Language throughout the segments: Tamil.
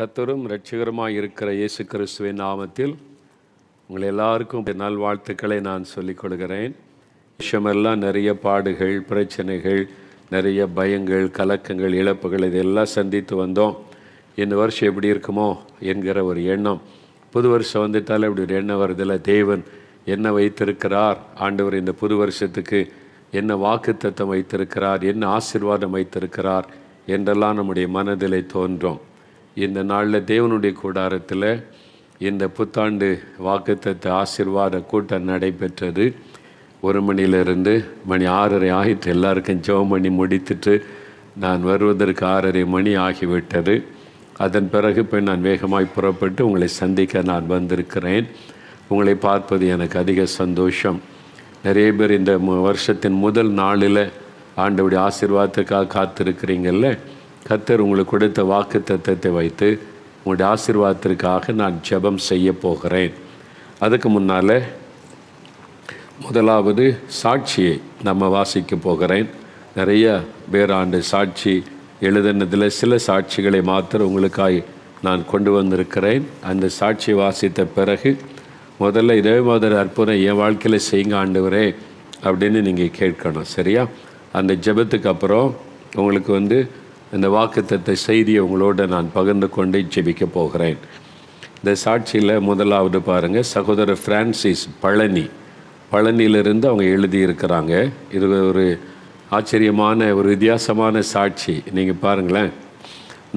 கத்தரும் இரட்சகருமாய் இருக்கிற இயேசு கிறிஸ்துவின் நாமத்தில் உங்கள் எல்லாருக்கும் நல்வாழ்த்துக்களை நான் சொல்லிக் கொள்கிறேன். விஷயமெல்லாம் நிறைய பாடுகள் பிரச்சனைகள் நிறைய பயங்கள் கலக்கங்கள் இழப்புகள் இதெல்லாம் சந்தித்து வந்தோம். இந்த வருஷம் எப்படி இருக்குமோ என்கிற ஒரு எண்ணம். புது வருஷம் வந்துட்டாலே இப்படி ஒரு எண்ணம் வருதில்ல தேவன் என்ன வைத்திருக்கிறார்? ஆண்டவர் இந்த புது வருஷத்துக்கு என்ன வாக்குத்தத்தம் வைத்திருக்கிறார்? என்ன ஆசீர்வாதம் வைத்திருக்கிறார்? என்றெல்லாம் நம்முடைய மனதிலே தோன்றும். இந்த நாளில் தேவனுடைய கூடாரத்தில் இந்த புத்தாண்டு வாக்குத்தத்த ஆசிர்வாத கூட்டம் நடைபெற்றது. ஒரு மணியிலிருந்து மணி ஆறரை ஆகிட்டு எல்லாருக்கும் ஜெபம் பண்ணி முடித்துட்டு நான் வருவதற்கு ஆறரை மணி ஆகிவிட்டது. அதன் பிறகு போய் நான் வேகமாய் புறப்பட்டு உங்களை சந்திக்க நான் வந்திருக்கிறேன். உங்களை பார்ப்பது எனக்கு அதிக சந்தோஷம். நிறைய பேர் இந்த வருஷத்தின் முதல் நாளில் ஆண்டவுடைய ஆசீர்வாதத்துக்காக காத்திருக்கிறீங்கள்ல கத்தர் உங்களுக்கு கொடுத்த வாக்கு தத்தத்தை வைத்து உங்களுடைய ஆசீர்வாதத்திற்காக நான் ஜெபம் செய்ய போகிறேன். அதுக்கு முன்னால் முதலாவது சாட்சியை நம்ம வாசிக்க போகிறேன். நிறைய பேராண்டு சாட்சி எழுதினதில் சில சாட்சிகளை மாத்திரம் உங்களுக்காய் நான் கொண்டு வந்திருக்கிறேன். அந்த சாட்சியை வாசித்த பிறகு முதல்ல இதே மாதிரி அற்புதம் என் வாழ்க்கையில் செய்யுங்க ஆண்டவரே அப்படின்னு நீங்கள் கேட்கணும் சரியா? அந்த ஜெபத்துக்கு அப்புறம் உங்களுக்கு வந்து இந்த வாக்குத்தத்தை செய்தியை உங்களோட நான் பகிர்ந்து கொண்டு ஜெபிக்க போகிறேன். இந்த சாட்சியில் முதலாவது பாருங்கள் சகோதரர் ஃப்ரான்சிஸ் பழனி. பழனியிலிருந்து அவங்க எழுதியிருக்கிறாங்க. இது ஒரு ஆச்சரியமான ஒரு வித்தியாசமான சாட்சி. நீங்கள் பாருங்களேன்.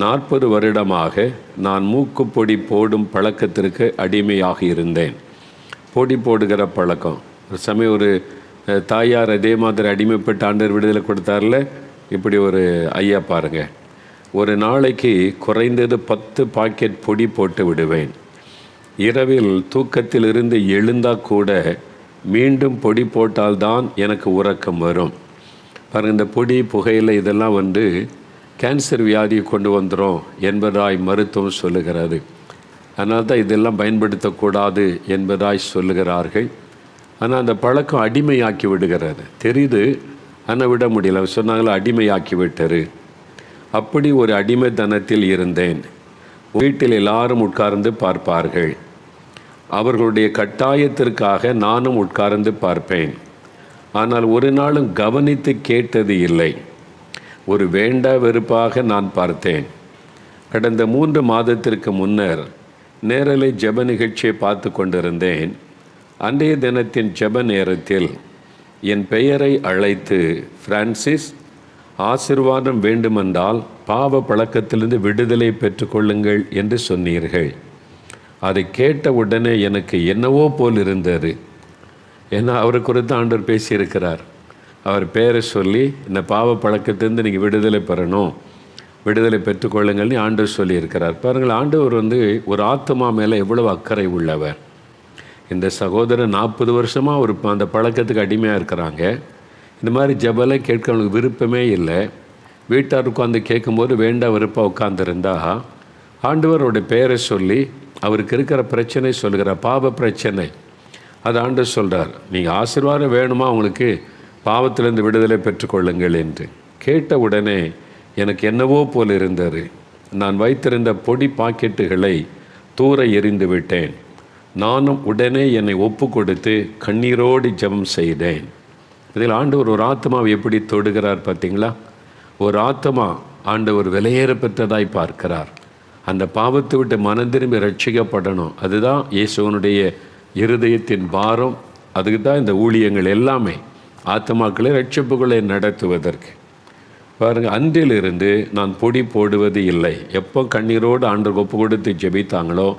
நாற்பது வருடமாக நான் மூக்குப்பொடி போடும் பழக்கத்திற்கு அடிமையாக இருந்தேன். பொடி போடுகிற பழக்கம். ஒரு சமயம் ஒரு தாயார் அதே மாதிரி அடிமைப்பட்டு ஆண்டர் விடுதலை கொடுத்தார்ல இப்படி ஒரு ஐயா பாருங்க. ஒரு நாளைக்கு குறைந்தது பத்து பாக்கெட் பொடி போட்டு விடுவேன். இரவில் தூக்கத்திலிருந்து எழுந்தால் கூட மீண்டும் பொடி போட்டால்தான் எனக்கு உறக்கம் வரும். பாருங்கள் இந்த பொடி புகையில் இதெல்லாம் வந்து கேன்சர் வியாதியை கொண்டு வந்துடும் என்பதாய் மருத்துவம் சொல்லுகிறது. அதனால் தான் இதெல்லாம் பயன்படுத்தக்கூடாது என்பதாய் சொல்லுகிறார்கள். ஆனால் அந்த பழக்கம் அடிமையாக்கி விடுகிறது. தெரியுது ஆனால் விட முடியல. அவர் அடிமையாக்கி விட்டார் அப்படி ஒரு அடிமைத்தனத்தில் இருந்தேன். வீட்டில் எல்லாரும் உட்கார்ந்து பார்ப்பார்கள். அவர்களுடைய கட்டாயத்திற்காக நானும் உட்கார்ந்து பார்ப்பேன். ஆனால் ஒரு நாளும் கவனித்து கேட்டது இல்லை. ஒரு வேண்டா வெறுப்பாக நான் பார்த்தேன். கடந்த மூன்று மாதத்திற்கு முன்னர் நேரலை ஜெப நிகழ்ச்சியை பார்த்து கொண்டிருந்தேன். அன்றைய தினத்தின் ஜெப நேரத்தில் என் பெயரை அழைத்து பிரான்சிஸ் ஆசிர்வாதம் வேண்டுமென்றால் பாவ பழக்கத்திலிருந்து விடுதலை பெற்றுக்கொள்ளுங்கள் என்று சொன்னீர்கள். அதை கேட்ட உடனே எனக்கு என்னவோ போல் இருந்தது. ஏன்னா அவரை குறித்து ஆண்டவர் பேசியிருக்கிறார். அவர் பேரை சொல்லி இந்த பாவ பழக்கத்திலிருந்து நீங்கள் விடுதலை பெறணும். விடுதலை பெற்றுக்கொள்ளுங்கள்னு ஆண்டவர் சொல்லியிருக்கிறார். பாருங்கள் ஆண்டவர் வந்து ஒரு ஆத்மா மேலே எவ்வளவு அக்கறை உள்ளவர். இந்த சகோதரன் நாற்பது வருஷமாக ஒரு ப- அந்த பழக்கத்துக்கு அடிமையாக இருக்கிறாங்க. இந்த மாதிரி ஜபலை கேட்க அவனுக்கு விருப்பமே இல்லை. வீட்டார் உட்காந்து கேட்கும்போது வேண்டா விருப்பம் உட்காந்துருந்தா ஆண்டவருடைய பெயரை சொல்லி அவருக்கு இருக்கிற பிரச்சனை சொல்லுகிற பாவ பிரச்சனை அது ஆண்டு சொல்கிறார் நீங்கள் ஆசீர்வாதம் வேணுமா உங்களுக்கு? பாவத்திலிருந்து விடுதலை பெற்றுக்கொள்ளுங்கள் என்று. கேட்ட உடனே எனக்கு என்னவோ போல் இருந்தது. நான் வைத்திருந்த பொடி பாக்கெட்டுகளை தூர எறிந்து விட்டேன். நானும் உடனே என்னை ஒப்பு கொடுத்து கண்ணீரோடு ஜெபம் செய்தேன். இதில் ஆண்டவர் ஒரு ஆத்மாவை எப்படி தொடுகிறார் பார்த்தீங்களா? ஒரு ஆத்மா ஆண்டவர் விலையேற பெற்றதாய் பார்க்கிறார். அந்த பாவத்தை விட்டு மனம் திரும்பி ரட்சிக்கப்படணும் அதுதான் இயேசுவனுடைய இருதயத்தின் பாரம். அதுக்கு தான் இந்த ஊழியங்கள் எல்லாமே ஆத்மாக்களை ரட்சிப்புகளை நடத்துவதற்கு. பாருங்க அன்றிலிருந்து நான் பொடி போடுவது இல்லை. எப்போ கண்ணீரோடு ஆண்டு ஒப்பு கொடுத்து ஜெபித்தாங்களோ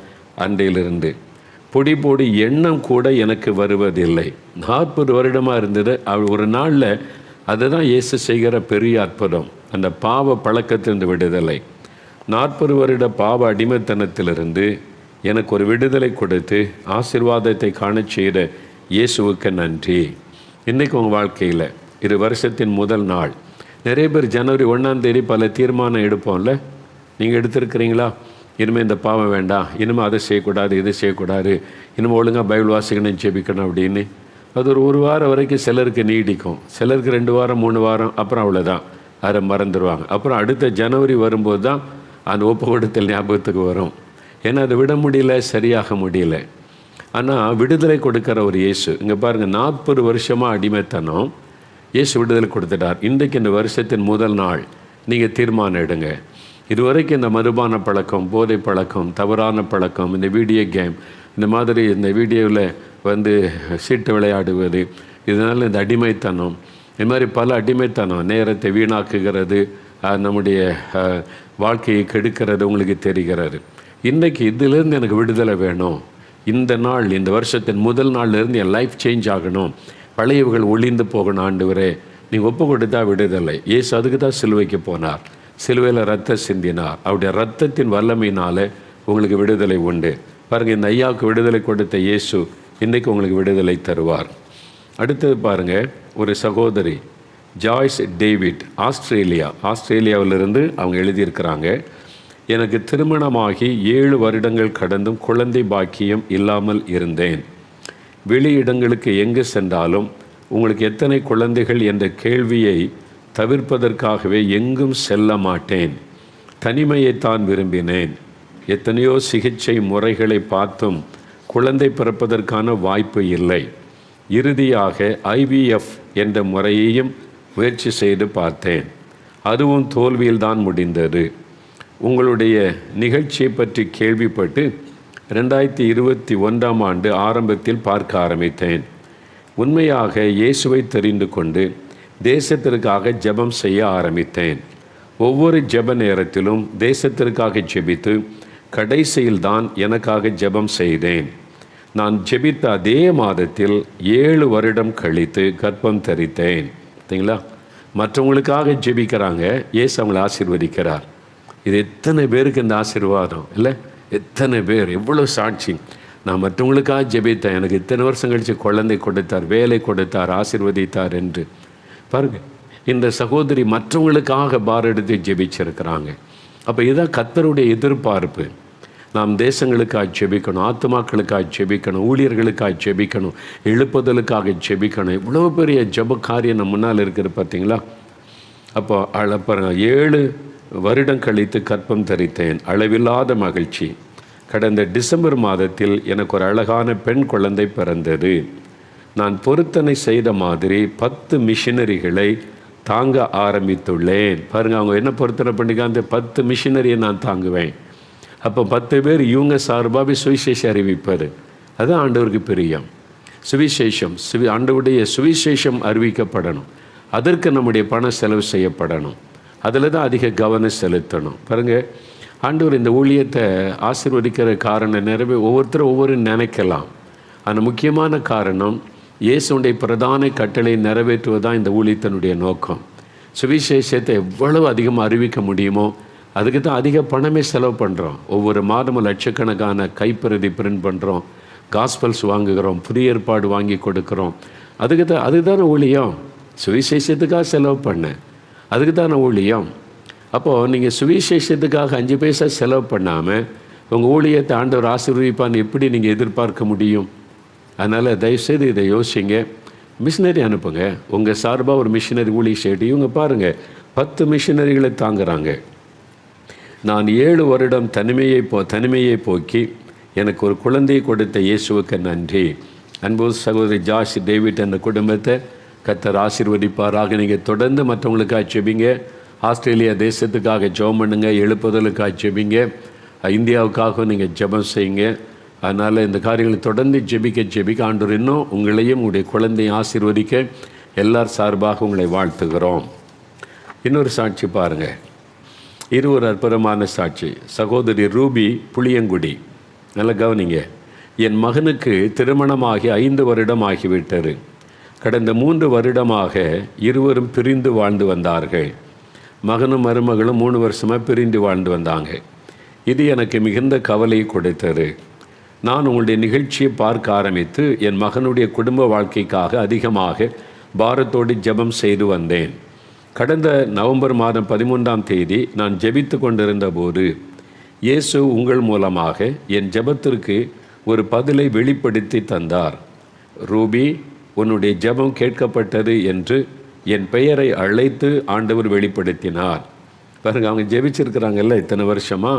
அன்றிலிருந்து. பொடி பொடி எண்ணம் கூட எனக்கு வருவதில்லை. நாற்பது வருடமாக இருந்தது. அவள் ஒரு நாளில் அதுதான் இயேசு செய்கிற பெரிய அற்புதம். அந்த பாவ பழக்கத்திலிருந்து விடுதலை. நாற்பது வருட பாவ அடிமைத்தனத்திலிருந்து எனக்கு ஒரு விடுதலை கொடுத்து ஆசீர்வாதத்தை காண செய்த இயேசுவுக்கு நன்றி. இன்றைக்கு உங்கள் வாழ்க்கையில் இரு வருஷத்தின் முதல் நாள். நிறைய பேர் ஜனவரி ஒன்றாம் தேதி பல தீர்மானம் எடுப்போம்ல? நீங்கள் எடுத்திருக்கிறீங்களா? இனிமேல் இந்த பாவம் வேண்டாம். இனிமேல் அதை செய்யக்கூடாது இதை செய்யக்கூடாது. இனிமேல் ஒழுங்காக பைபிள் வாசிக்கணும் ஜெபிக்கணும் அப்படின்னு. அது ஒரு ஒரு வாரம் வரைக்கும் சிலருக்கு நீடிக்கும். சிலருக்கு ரெண்டு வாரம் மூணு வாரம் அப்புறம் அவ்வளோதான் அதை மறந்துடுவாங்க அப்புறம் அடுத்த ஜனவரி வரும்போது தான் அந்த ஒப்பு கொடுத்தல் ஞாபகத்துக்கு வரும். ஏன்னா அதை விட முடியல சரியாக முடியல. ஆனால் விடுதலை கொடுக்குற ஒரு இயேசு. இங்கே பாருங்கள் நாற்பது வருஷமாக அடிமைத்தனம். இயேசு விடுதலை கொடுத்துட்டார். இன்றைக்கு இந்த வருஷத்தின் முதல் நாள். நீங்கள் தீர்மானம் எடுங்க. இதுவரைக்கும் இந்த மதுபான பழக்கம் போதை பழக்கம் தவறான பழக்கம் இந்த வீடியோ கேம் இந்த மாதிரி இந்த வீடியோவில் வந்து சீட்டு விளையாடுவது இதனால் இந்த அடிமைத்தனம் இது மாதிரி பல அடிமைத்தனம் நேரத்தை வீணாக்குகிறது நம்முடைய வாழ்க்கையை கெடுக்கிறது உங்களுக்கு தெரிகிறது. இன்றைக்கி இதிலேருந்து எனக்கு விடுதலை வேணும். இந்த நாள் இந்த வருஷத்தின் முதல் நாள்லேருந்து என் லைஃப் சேஞ்ச் ஆகணும். பழையவர்கள் ஒளிந்து போகணும் ஆண்டவரே. நீங்கள் ஒப்பு கொடுத்தா விடுதலை. ஏசு அதுக்கு தான் சிலுவைக்கு போனார். சிலுவையில் ரத்த சிந்தினார். அவருடைய ரத்தத்தின் வல்லமையினால் உங்களுக்கு விடுதலை உண்டு. பாருங்கள் இந்த ஐயாவுக்கு விடுதலை கொடுத்த இயேசு இன்றைக்கு உங்களுக்கு விடுதலை தருவார். அடுத்தது பாருங்கள் ஒரு சகோதரி ஜாய்ஸ் டேவிட் ஆஸ்திரேலியா. ஆஸ்திரேலியாவிலிருந்து அவங்க எழுதியிருக்கிறாங்க எனக்கு திருமணமாகி ஏழு வருடங்கள் கடந்தும் குழந்தை பாக்கியம் இல்லாமல் இருந்தேன். வெளியிடங்களுக்கு எங்கு சென்றாலும் உங்களுக்கு எத்தனை குழந்தைகள் என்ற கேள்வியை தவிர்ப்பதற்காகவே எங்கும் செல்ல மாட்டேன். தனிமையைத்தான் விரும்பினேன். எத்தனையோ சிகிச்சை முறைகளை பார்த்தும் குழந்தை பிறப்பதற்கான வாய்ப்பு இல்லை. இறுதியாக ஐவிஎஃப் என்ற முறையையும் முயற்சி செய்து பார்த்தேன். அதுவும் தோல்வியில்தான் முடிந்தது. உங்களுடைய நிகழ்ச்சியை பற்றி கேள்விப்பட்டு ரெண்டாயிரத்தி இருபத்தி ஒன்றாம் ஆண்டு ஆரம்பத்தில் பார்க்க ஆரம்பித்தேன். உண்மையாக இயேசுவை தெரிந்து கொண்டு தேசத்திற்காக ஜெபம் செய்ய ஆரம்பித்தேன். ஒவ்வொரு ஜெப நேரத்திலும் தேசத்திற்காக ஜெபித்து கடைசியில் தான் எனக்காக ஜெபம் செய்தேன். நான் ஜெபித்த அதே மாதத்தில் ஏழு வருடம் கழித்து கர்ப்பம் தரித்தேன். சரிங்களா? மற்றவங்களுக்காக ஜெபிக்கிறாங்க. ஏசு அவங்களை ஆசீர்வதிக்கிறார். இது எத்தனை பேருக்கு இந்த ஆசீர்வாதம்? இல்லை? எத்தனை பேர்? எவ்வளோ சாட்சி. நான் மற்றவங்களுக்காக ஜெபித்தேன். எனக்கு இத்தனை வருஷம் கழித்து குழந்தை கொடுத்தார் வேலை கொடுத்தார் ஆசிர்வதித்தார் என்று. பாருங்க. இந்த சகோதரி மற்றவங்களுக்காக பார் எடுத்து ஜெபிச்சிருக்கிறாங்க. அப்போ இதுதான் கத்தருடைய எதிர்பார்ப்பு. நாம் தேசங்களுக்காக ஜெபிக்கணும் ஆத்மாக்களுக்காக ஜெபிக்கணும் ஊழியர்களுக்காக ஜெபிக்கணும் எழுப்புதலுக்காக ஜெபிக்கணும். இவ்வளோ பெரிய ஜெப காரியம் நம்ம முன்னால் இருக்குது பார்த்தீங்களா? அப்போ அப்புறம் ஏழு வருடம் கழித்து கற்பம் தரித்தேன். அளவில்லாத மகிழ்ச்சி. கடந்த டிசம்பர் மாதத்தில் எனக்கு ஒரு அழகான பெண் குழந்தை பிறந்தது. நான் பொருத்தனை செய்த மாதிரி பத்து மிஷினரிகளை தாங்க ஆரம்பித்துள்ளேன். பாருங்கள் அவங்க என்ன பொருத்தனை பண்ணிக்க அந்த பத்து மிஷினரியை நான் தாங்குவேன். அப்போ பத்து பேர் இவங்க சார்பாக சுவிசேஷம் அறிவிப்பார் அதுதான் ஆண்டவருக்கு பிரியம். சுவிசேஷம் சுவி ஆண்டவருடைய சுவிசேஷம் அறிவிக்கப்படணும். அதற்கு நம்முடைய பணம் செலவு செய்யப்படணும். அதில் தான் அதிக கவனம் செலுத்தணும். பாருங்கள் ஆண்டவர் இந்த ஊழியத்தை ஆசிர்வதிக்கிற காரணம் நிறைவே ஒவ்வொருத்தரும் ஒவ்வொரு நினைக்கலாம். அந்த முக்கியமான காரணம் இயேசுடைய பிரதான கட்டளை நிறைவேற்றுவதுதான் இந்த ஊழியத்தினுடைய நோக்கம். சுவிசேஷத்தை எவ்வளவு அதிகமாக அறிவிக்க முடியுமோ அதுக்கு தான் அதிக பணமே செலவு பண்ணுறோம் ஒவ்வொரு மாதமும் லட்சக்கணக்கான கைப்பிரதி பிரிண்ட் பண்ணுறோம் காஸ்பல்ஸ் வாங்குகிறோம் புதிய ஏற்பாடு வாங்கி கொடுக்குறோம். அதுக்கு தான் அதுதானே ஊழியம். சுவிசேஷத்துக்காக செலவு பண்ணேன் அதுக்கு தானே ஊழியம். அப்போது நீங்கள் சுவிசேஷத்துக்காக அஞ்சு பைசா செலவு பண்ணாமல் உங்கள் ஊழியத்தை ஆண்டவர் ஆசீர்வதிப்பான்னு எப்படி நீங்கள் எதிர்பார்க்க முடியும்? அதனால் தயவுசெய்து இதை யோசிங்க. மிஷினரி அனுப்புங்க. உங்கள் சார்பாக ஒரு மிஷினரி ஊழிய செய்யிட்டு இவங்க பாருங்கள் பத்து மிஷினரிகளை தாங்குறாங்க. நான் ஏழு வருடம் தனிமையை போ தனிமையை போக்கி எனக்கு ஒரு குழந்தையை கொடுத்த இயேசுவுக்கு நன்றி. அன்பு சகோதரி ஜாஷ் டேவிட் என்ற குடும்பத்தை கத்தர் ஆசீர்வதிப்பாராக. நீங்கள் தொடர்ந்து மற்றவங்களுக்காக செபிங்க ஆஸ்திரேலியா தேசத்துக்காக ஜெபம் பண்ணுங்கள் எழுப்புதலுக்காக செபிங்க இந்தியாவுக்காகவும் நீங்கள் ஜெபம் செய்யுங்க. அதனால் இந்த காரியங்களை தொடர்ந்து ஜெபிக்க ஜெபிக்க ஆண்டவர் இன்னும் உங்களையும் உங்களுடைய குழந்தையை ஆசீர்வதிக்க எல்லார் சார்பாக உங்களை வாழ்த்துகிறோம். இன்னொரு சாட்சி பாருங்கள் இருவர் ஒரு அற்புதமான சாட்சி. சகோதரி ரூபி புளியங்குடி. நல்லா கவனிங்க. என் மகனுக்கு திருமணமாகி ஐந்து வருடம் ஆகிவிட்டது கடந்த மூன்று வருடமாக இருவரும் பிரிந்து வாழ்ந்து வந்தார்கள். மகனும் மருமகளும் மூணு வருஷமாக பிரிந்து வாழ்ந்து வந்தாங்க. இது எனக்கு மிகுந்த கவலை கொடுத்தது. நான் உங்களுடைய நிகழ்ச்சியை பார்க்க ஆரம்பித்து என் மகனுடைய குடும்ப வாழ்க்கைக்காக அதிகமாக பாரத்தோடு ஜெபம் செய்து வந்தேன். கடந்த நவம்பர் மாதம் பதிமூன்றாம் தேதி நான் ஜெபித்து கொண்டிருந்த போது இயேசு உங்கள் மூலமாக என் ஜெபத்திற்கு ஒரு பதிலை வெளிப்படுத்தி தந்தார். ரூபி உன்னுடைய ஜெபம் கேட்கப்பட்டது என்று என் பெயரை அழைத்து ஆண்டவர் வெளிப்படுத்தினார். பாருங்க அவங்க ஜெபிச்சிருக்கிறாங்கல்ல இத்தனை வருஷமா?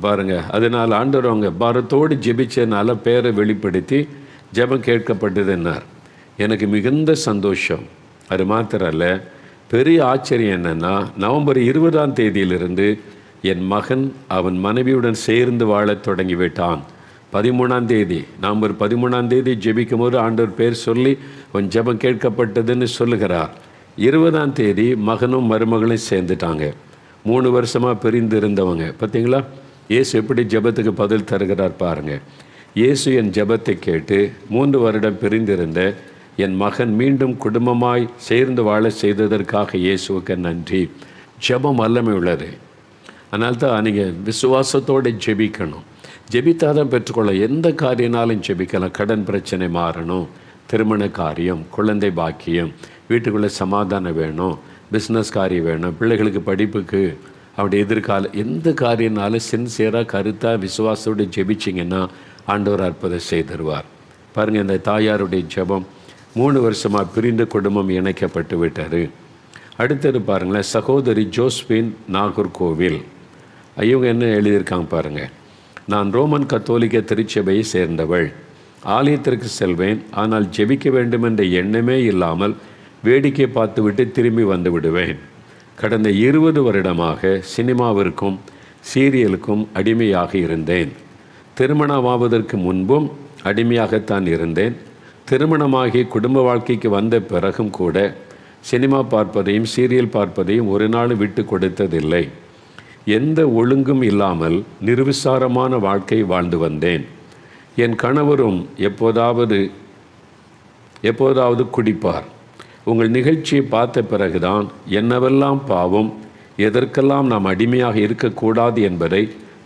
பாருங்க அதனால் ஆண்டவர் அவங்க பாரத்தோடு ஜெபிச்சதுனால பேரை வெளிப்படுத்தி ஜெபம் கேட்கப்பட்டதுன்னார். எனக்கு மிகுந்த சந்தோஷம். அது மாத்திரம் அல்ல பெரிய ஆச்சரியம் என்னன்னா நவம்பர் இருபதாம் தேதியிலிருந்து என் மகன் அவன் மனைவியுடன் சேர்ந்து வாழத் தொடங்கிவிட்டான். பதிமூணாம் தேதி நவம்பர் பதிமூணாம் தேதி ஜெபிக்கும் போது ஆண்டவர் பேர் சொல்லி உன் ஜெபம் கேட்கப்பட்டதுன்னு சொல்லுகிறார். இருபதாம் தேதி மகனும் மருமகளும் சேர்ந்துட்டாங்க. மூணு வருஷமாக பிரிந்து இருந்தவங்க பார்த்தீங்களா இயேசு எப்படி ஜெபத்துக்கு பதில் தருகிறார் பாருங்க. இயேசு என் ஜபத்தை கேட்டு மூன்று வருடம் பிரிந்திருந்த என் மகன் மீண்டும் குடும்பமாய் சேர்ந்து வாழ செய்ததற்காக இயேசுவுக்கு நன்றி. ஜெபம் வல்லமை உள்ளது. அதனால் தான் நீங்கள் விசுவாசத்தோடு ஜெபிக்கணும். ஜெபித்தாதான் பெற்றுக்கொள்ள எந்த காரியனாலும் ஜெபிக்கலாம். கடன் பிரச்சனை மாறணும். திருமண காரியம் குழந்தை பாக்கியம் வீட்டுக்குள்ளே சமாதானம் வேணும் பிஸ்னஸ் காரியம் வேணும் பிள்ளைகளுக்கு படிப்புக்கு அவருடைய எதிர்கால எந்த காரியனாலும் சின்சியராக கருத்தாக விசுவாசத்தோடு ஜெபிச்சிங்கன்னா ஆண்டவர் அற்புதம் செய்திருவார் பாருங்கள் இந்த தாயாருடைய ஜெபம் மூணு வருஷமாக பிரிந்த குடும்பம் இணைக்கப்பட்டு விட்டார் அடுத்தது பாருங்களேன் சகோதரி ஜோஸ்பின் நாகர்கோவில் இவங்க என்ன எழுதியிருக்காங்க பாருங்கள் நான் ரோமன் கத்தோலிக்க திருச்சபையை சேர்ந்தவள். ஆலயத்திற்கு செல்வேன். ஆனால் ஜெபிக்க வேண்டும் என்ற எண்ணமே இல்லாமல் வேடிக்கை பார்த்துவிட்டு திரும்பி வந்து விடுவேன். கடந்த இருபது வருடமாக சினிமாவிற்கும் சீரியலுக்கும் அடிமையாக இருந்தேன். திருமணமாவதற்கு முன்பும் அடிமையாகத்தான் இருந்தேன். திருமணமாகி குடும்ப வாழ்க்கைக்கு வந்த பிறகும் கூட சினிமா பார்ப்பதையும் சீரியல் பார்ப்பதையும் ஒரு நாள் விட்டு கொடுத்ததில்லை. எந்த ஒழுங்கும் இல்லாமல் நிர்விசாரமான வாழ்க்கை வாழ்ந்து வந்தேன். என் கணவரும் எப்போதாவது எப்போதாவது குடிப்பார். உங்கள் நிகழ்ச்சியை பார்த்த பிறகுதான் என்னவெல்லாம் பாவம் எதற்கெல்லாம் நாம் அடிமையாக இருக்கக்கூடாது என்பதை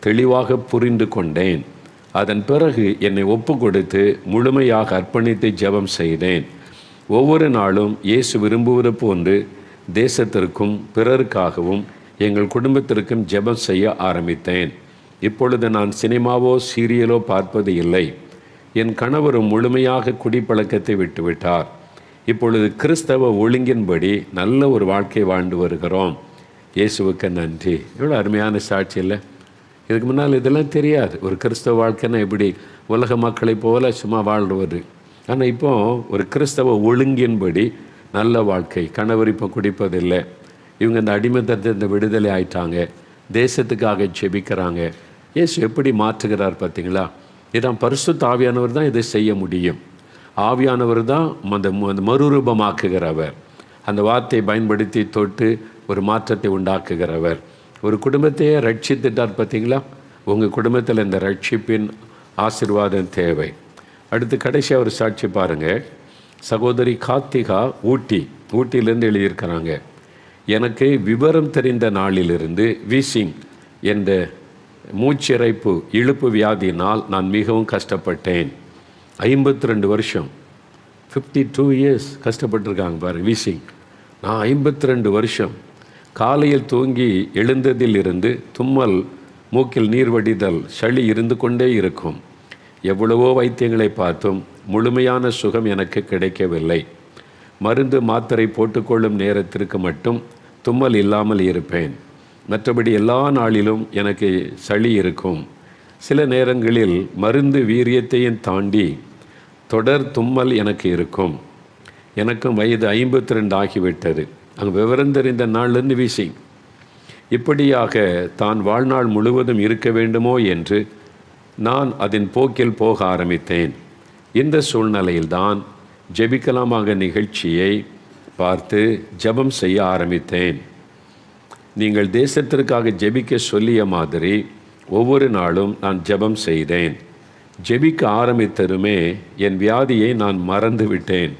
தெளிவாக புரிந்து கொண்டேன். அதன் பிறகு என்னை ஒப்பு கொடுத்து முழுமையாக அர்ப்பணித்து ஜெபம் செய்தேன். ஒவ்வொரு நாளும் இயேசு விரும்புவது போன்று தேசத்திற்கும் பிறருக்காகவும் எங்கள் குடும்பத்திற்கும் ஜெபம் செய்ய ஆரம்பித்தேன். இப்பொழுது நான் சினிமாவோ சீரியலோ பார்ப்பது இல்லை. என் கணவரும் முழுமையாக குடிப்பழக்கத்தை விட்டுவிட்டார். இப்பொழுது கிறிஸ்தவ ஒழுங்கின்படி நல்ல ஒரு வாழ்க்கை வாழ்ந்து வருகிறோம். இயேசுவுக்கு நன்றி. எவ்வளோ அருமையான சாட்சி இல்லை? இதுக்கு முன்னால் இதெல்லாம் தெரியாது. ஒரு கிறிஸ்தவ வாழ்க்கைன்னா எப்படி? உலக மக்களைப் போல சும்மா வாழ்வது. ஆனால் இப்போ ஒரு கிறிஸ்தவ ஒழுங்கின்படி நல்ல வாழ்க்கை. கணவர் இப்போ குடிப்பதில்லை. இவங்க இந்த அடிமைத்தத்தை இந்த விடுதலை ஆயிட்டாங்க. தேசத்துக்காக ஜெபிக்கிறாங்க. இயேசு எப்படி மாற்றுகிறார் பார்த்தீங்களா? இதான் பரிசு தாவியானவர் தான் இதை செய்ய முடியும். ஆவியானவர் தான் அந்த மறுரூபமாக்குகிறவர். அந்த வார்த்தையை பயன்படுத்தி தொட்டு ஒரு மாற்றத்தை உண்டாக்குகிறவர். ஒரு குடும்பத்தையே ரட்சித்துட்டார் பார்த்தீங்களா? உங்கள் குடும்பத்தில் இந்த ரட்சிப்பின் ஆசீர்வாதம் தேவை. அடுத்து கடைசியாக ஒரு சாட்சி பாருங்கள் சகோதரி கார்த்திகா ஊட்டி ஊட்டியிலேருந்து எழுதியிருக்கிறாங்க. எனக்கு விவரம் தெரிந்த நாளிலிருந்து வீசிங் என்ற மூச்சிறைப்பு இழுப்பு வியாதியினால் நான் மிகவும் கஷ்டப்பட்டேன். ஐம்பத்தி ரெண்டு வருஷம். ஃபிஃப்டி டூ இயர்ஸ் கஷ்டப்பட்டிருக்காங்க பாரு வீசிங். நான் ஐம்பத்தி ரெண்டு வருஷம். காலையில் தூங்கி எழுந்ததிலிருந்து தும்மல் மூக்கில் நீர் வடிதல் சளி இருந்து கொண்டே இருக்கும். எவ்வளவோ வைத்தியங்களை பார்த்தும் முழுமையான சுகம் எனக்கு கிடைக்கவில்லை. மருந்து மாத்திரை போட்டுக்கொள்ளும் நேரத்திற்கு மட்டும் தும்மல் இல்லாமல் இருப்பேன். மற்றபடி எல்லா நாளிலும் எனக்கு சளி இருக்கும். சில நேரங்களில் மருந்து வீரியத்தையும் தாண்டி தொடர் தும்மல் எனக்கு இருக்கும். எனக்கும் வயது ஐம்பத்தி ரெண்டு ஆகிவிட்டது. அங்கு விவரம் தெரிந்த நாளிலிருந்து வீசி. இப்படியாக தான் வாழ்நாள் முழுவதும் இருக்க வேண்டுமோ என்று நான் அதன் போக்கில் போக ஆரம்பித்தேன். இந்த சூழ்நிலையில்தான் ஜெபிக்கலாமாக நிகழ்ச்சியை பார்த்து ஜெபம் செய்ய ஆரம்பித்தேன். நீங்கள் தேசத்திற்காக ஜெபிக்க சொல்லிய மாதிரி ஒவ்வொரு நாளும் நான் ஜெபம் செய்தேன். ஜெபிக்க ஆரம்பித்ததுமே என் வியாதியை நான் மறந்து விட்டேன்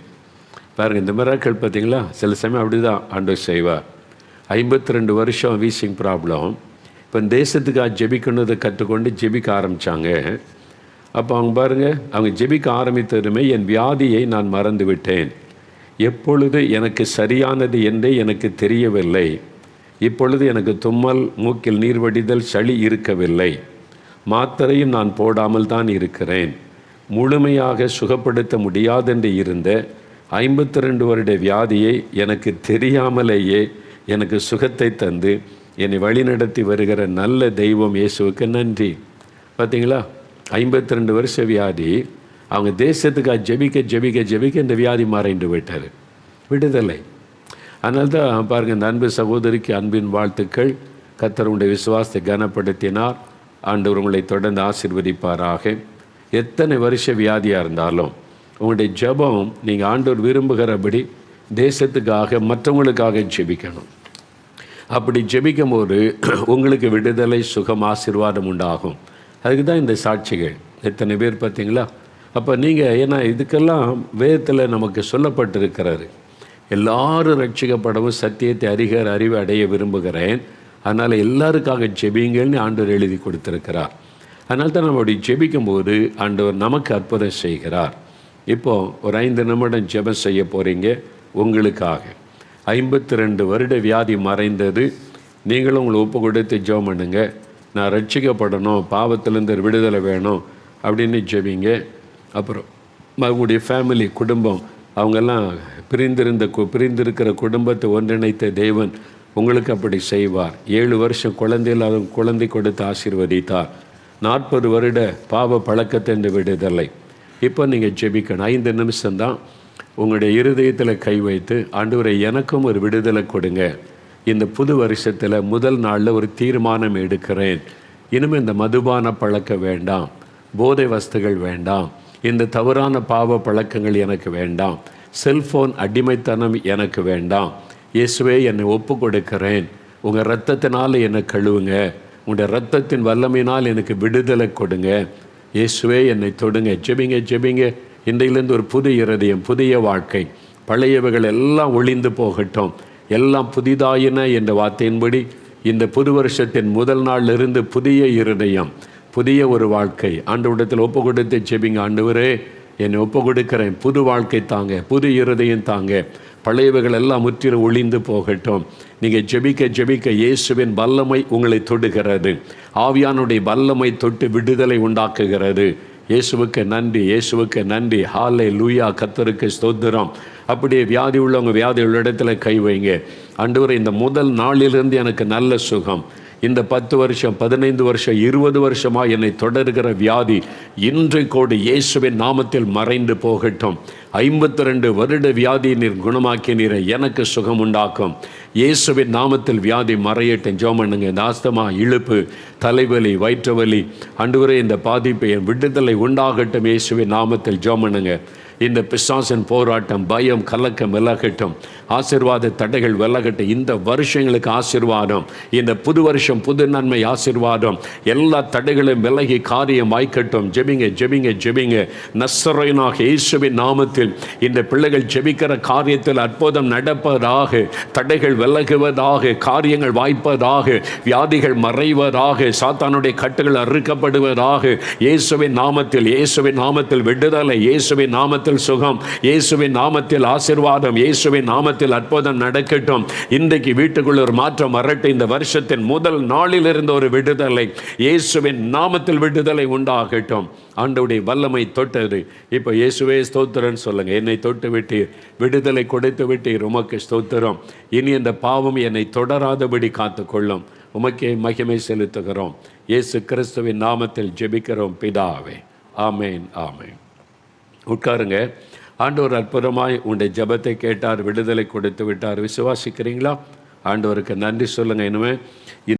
பாருங்க இந்த மிராக்கள் பார்த்தீங்களா? சில சமயம் அப்படி தான் ஆண்டவர் செய்வார். ஐம்பத்தி ரெண்டு வருஷம் வீசிங் ப்ராப்ளம் இப்போ தேசத்துக்காக ஜெபிக்கணுதை கற்றுக்கொண்டு ஜெபிக்க ஆரம்பித்தாங்க அப்போ அவங்க பாருங்கள் அவங்க ஜெபிக்க ஆரம்பித்ததுமே என் வியாதியை நான் மறந்து விட்டேன் எப்பொழுது எனக்கு சரியானது என்றே எனக்கு தெரியவில்லை. இப்பொழுது எனக்கு தும்மல் மூக்கில் நீர் வடிதல் சளி இருக்கவில்லை. மாத்திரையும் நான் போடாமல் தான் இருக்கிறேன். முழுமையாக சுகப்படுத்த முடியாதென்று இருந்த ஐம்பத்தி ரெண்டு வருட வியாதியை எனக்கு தெரியாமலேயே எனக்கு சுகத்தை தந்து என்னை வழிநடத்தி வருகிற நல்ல தெய்வம் இயேசுவுக்கு நன்றி. பார்த்தீங்களா ஐம்பத்தி ரெண்டு வருஷ வியாதி அவங்க தேசத்துக்காக ஜெபிக்க ஜெபிக்க ஜெபிக்க இந்த வியாதி மறைந்து விட்டார் விடுதலை. அதனால தான் பாருங்கள் இந்த அன்பு சகோதரிக்கு அன்பின் வாழ்த்துக்கள். கத்தர் உங்களுடைய விசுவாசத்தை கனப்படுத்தினார். ஆண்டவர் உங்களை தொடர்ந்து ஆசிர்வதிப்பாராக. எத்தனை வருஷ வியாதியாக இருந்தாலும் உங்களுடைய ஜெபம் நீங்கள் ஆண்டவர் விரும்புகிறபடி தேசத்துக்காக மற்றவங்களுக்காக ஜெபிக்கணும். அப்படி ஜெபிக்கும் போது உங்களுக்கு விடுதலை சுகம் ஆசீர்வாதம் உண்டாகும். அதுக்கு தான் இந்த சாட்சிகள். எத்தனை பேர் பார்த்தீங்களா? அப்போ நீங்கள் ஏன்னா இதுக்கெல்லாம் வேதத்தில் நமக்கு சொல்லப்பட்டிருக்கிறாரு எல்லாரும் ரட்சிக்கப்படவும் சத்தியத்தை அறிகிற அறிவை அடைய விரும்புகிறேன். அதனால் எல்லாருக்காக ஜெபிங்கள்னு ஆண்டவர் எழுதி கொடுத்துருக்கிறார். அதனால தான் நம்ம அப்படி ஜெபிக்கும்போது ஆண்டவர் நமக்கு அற்புதம் செய்கிறார். இப்போ ஒரு ஐந்து நிமிடம் ஜெபம் செய்ய போகிறீங்க உங்களுக்காக. ஐம்பத்தி ரெண்டு வருட வியாதி மறைந்தது. நீங்களும் உங்களை ஒப்பு கொடுத்து ஜெபம் பண்ணுங்க. நான் ரட்சிக்கப்படணும் பாவத்திலேருந்து விடுதலை வேணும் அப்படின்னு ஜெபிங்க. அப்புறம் உங்களுடைய ஃபேமிலி குடும்பம் அவங்கெல்லாம் பிரிந்திருந்த கு பிரிந்திருக்கிற குடும்பத்தை ஒன்றிணைத்த தேவன் உங்களுக்கு அப்படி செய்வார். ஏழு வருஷம் குழந்தை குழந்தை கொடுத்து ஆசீர்வதித்தார். நாற்பது வருட பாவ பழக்கத்தின் விடுதலை. இப்போ நீங்கள் ஜெபிக்கணும். ஐந்து நிமிஷம்தான் உங்களுடைய இருதயத்தில் கை வைத்து ஆண்டவரை எனக்கும் ஒரு விடுதலை கொடுங்க. இந்த புது வருஷத்தில் முதல் நாளில் ஒரு தீர்மானம் எடுக்கிறேன். இனிமேல் இந்த மதுபான பழக்கம் வேண்டாம். போதை வஸ்துகள் வேண்டாம். இந்த தவறான பாவ பழக்கங்கள் எனக்கு வேண்டாம். செல்ஃபோன் அடிமைத்தனம் எனக்கு வேண்டாம். இயேசுவே என்னை ஒப்பு கொடுக்கிறேன் உங்கள் ரத்தத்தினால் என்னை கழுவுங்க. உங்களுடைய ரத்தத்தின் வல்லமையினால் எனக்கு விடுதலை கொடுங்க. இயேசுவே என்னை தொடுங்க. ஜெபிங்க ஜெபிங்க. இன்றையிலேருந்து ஒரு புது இருதயம் புதிய வாழ்க்கை. பழையவைகள் எல்லாம் ஒளிந்து போகட்டும். எல்லாம் புதிதாயின என்ற வார்த்தையின்படி இந்த புது வருஷத்தின் முதல் நாளிலிருந்து புதிய இருதயம். புதிய ஒரு வாழ்க்கை. ஆண்டவரிடத்தில் ஒப்பு கொடுத்து ஜெபிங்க. ஆண்டவரே என்னை ஒப்பு கொடுக்கிறேன் புது வாழ்க்கை தாங்க புது இருதயம் தாங்க. பழையவைகள் எல்லாம் முற்றிலும் ஒளிந்து போகட்டும். நீங்கள் ஜெபிக்க ஜெபிக்க இயேசுவின் வல்லமை உங்களை தொடுகிறது. ஆவியானுடைய வல்லமை தொட்டு விடுதலை உண்டாக்குகிறது. இயேசுவுக்கு நன்றி இயேசுவுக்கு நன்றி. ஹாலே லூயா கத்தருக்கு ஸ்தோத்திரம். அப்படியே வியாதி உள்ளவங்க வியாதி உள்ள இடத்துல கை வைங்க. அன்று இந்த முதல் நாளிலிருந்து எனக்கு நல்ல சுகம். இந்த பத்து வருஷம் பதினைந்து வருஷம் இருபது வருஷமாக என்னை தொடர்கிற வியாதி இன்றைக்கோடு இயேசுவின் நாமத்தில் மறைந்து போகட்டும். ஐம்பத்தி ரெண்டு வருட வியாதி நீர் குணமாக்கினீரை எனக்கு சுகம் உண்டாக்கும் இயேசுவின் நாமத்தில் வியாதி மறையட்டும். ஜோம் பண்ணுங்க இந்த ஆஸ்தமா இழுப்பு தலைவலி வயிற்றுவலி அன்றுவரை இந்த பாதிப்பை என் விடுதலை உண்டாகட்டும். இயேசுவின் நாமத்தில் ஜோம் பண்ணுங்க இந்த பிசாசின் போராட்டம் பயம் கலக்கம் விலகட்டும். ஆசிர்வாத தடைகள் விலகட்டும். இந்த வருஷங்களுக்கு ஆசிர்வாதம். இந்த புது வருஷம் புது நன்மை ஆசிர்வாதம். எல்லா தடைகளும் விலகி காரியம் வாய்க்கட்டும். ஜெபிங்க ஜெபிங்க ஜெபிங்க. நஸ்ஸரைனாக இயேசுவின் நாமத்தில் இந்த பிள்ளைகள் ஜெபிக்கிற காரியத்தில் அற்புதம் நடப்பதாக தடைகள் விலகுவதாக காரியங்கள் வாய்ப்பதாக வியாதிகள் மறைவதாக சாத்தானுடைய கட்டுகள் அறுக்கப்படுவதாக இயேசுவின் நாமத்தில் இயேசுவின் நாமத்தில் விடுதலை இயேசுவின் நாமத்தில் சுகம். இயேசுவின் நாமத்தில் ஆசிர்வாதம் இயேசுவின் நாமத்தில் அற்புதம் நடக்கட்டும். இன்றைக்கு வீட்டுக்குள்ள ஒரு மாற்றம் வரட்டும். இந்த வருஷத்தின் முதல் நாளில் இருந்த ஒரு விடுதலை. இயேசுவின் நாமத்தில் விடுதலை உண்டாகட்டும். ஆண்டவுடைய வல்லமை தொட்டது. இப்போ இயேசுவே ஸ்தோத்திரன்னு சொல்லுங்க. என்னை தொட்டு விட்டீர் விடுதலை கொடுத்து விட்டீர் உமக்கு ஸ்தோத்திரம். இனி இந்த பாவம் என்னை தொடராதபடி காத்துக்கொள்ளும். உமக்கே மகிமை செலுத்துகிறோம். இயேசு கிறிஸ்துவின் நாமத்தில் ஜெபிக்கிறோம். பிதாவே. ஆமேன் ஆமேன். உட்காருங்க. ஆண்டவர் அற்புதமாய் உங்களுடைய ஜெபத்தை கேட்டார் விடுதலை கொடுத்து விட்டார். விசுவாசிக்கிறீங்களா? ஆண்டவருக்கு நன்றி சொல்லுங்கள் இனிமே